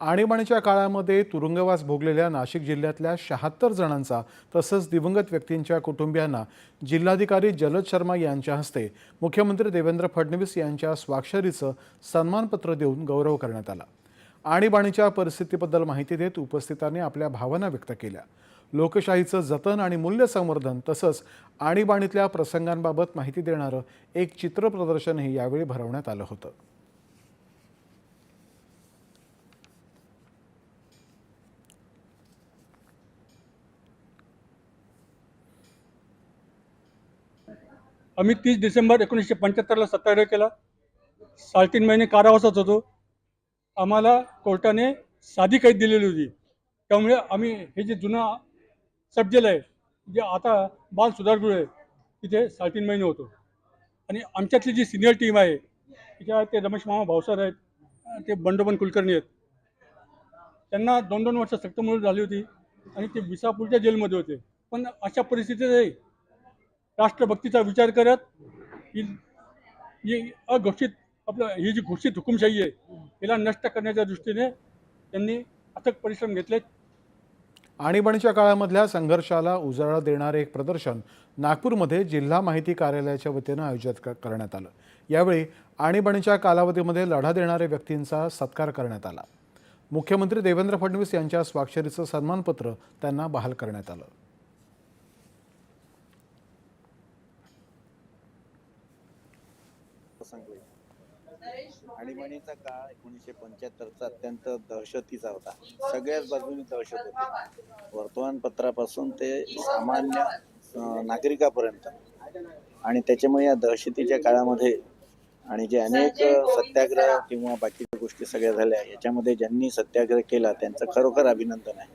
आणीबाणीच्या काळामध्ये तुरुंगवास भोगलेल्या नाशिक जिल्ह्यातल्या शहात्तर जणांचा तसंच दिवंगत व्यक्तींच्या कुटुंबियांना जिल्हाधिकारी जलद शर्मा यांच्या हस्ते मुख्यमंत्री देवेंद्र फडणवीस यांच्या स्वाक्षरीचं सन्मानपत्र देऊन गौरव करण्यात आला. आणीबाणीच्या परिस्थितीबद्दल माहिती देत उपस्थितांनी आपल्या भावना व्यक्त केल्या. लोकशाहीचं जतन आणि मूल्य संवर्धन तसंच आणीबाणीतल्या प्रसंगांबाबत माहिती देणारं एक चित्र प्रदर्शनही यावेळी भरवण्यात आलं होतं. आम्ही तीस डिसेंबर एकोणीसशे पंच्याहत्तरला सत्याग्रह केला. साडेतीन महिने कारावासात होतो. आम्हाला कोर्टाने साधी कैद दिलेली होती. त्यामुळे आम्ही हे जे जुना सब जेल आहे जे आता बाल सुधारगृह आहे तिथे साडेतीन महिने होतो. आणि आमच्यातली जी सिनियर टीम आहे तिच्या ते रमेश मामा भावसार आहेत ते बंडोबन कुलकर्णी आहेत. त्यांना दोन दोन वर्ष सक्तमुळे झाली होती आणि ते विसापूरच्या जेलमध्ये होते. पण अशा परिस्थितीतही राष्ट्रभक्तीचा विचार करत ही ही अघोषित आपलं ही जी घोषित हुकुमशाही आहे हिला नष्ट करण्याच्या दृष्टीने त्यांनी अथक परिश्रम घेतले आणीबाणीच्या काळामधल्या संघर्षाला उजाळा देणारे एक प्रदर्शन नागपूरमध्ये जिल्हा माहिती कार्यालयाच्या वतीनं आयोजित करण्यात आलं. यावेळी आणीबाणीच्या कालावधीमध्ये लढा देणाऱ्या व्यक्तींचा सत्कार करण्यात आला. मुख्यमंत्री देवेंद्र फडणवीस यांच्या स्वाक्षरीचं सन्मानपत्र त्यांना बहाल करण्यात आलं. सांगले आणीबाणीचा काळ एकोणीसशे पंच्याहत्तरचा अत्यंत दहशतीचा होता. सगळ्याच बाजूने दहशत होती. वर्तमानपत्रापासून ते सामान्य नागरिकापर्यंत. आणि त्याच्यामुळे या दहशतीच्या काळामध्ये आणि जे अनेक सत्याग्रह किंवा बाकीच्या गोष्टी सगळ्या झाल्या याच्यामध्ये ज्यांनी सत्याग्रह केला त्यांचं खरोखर अभिनंदन आहे.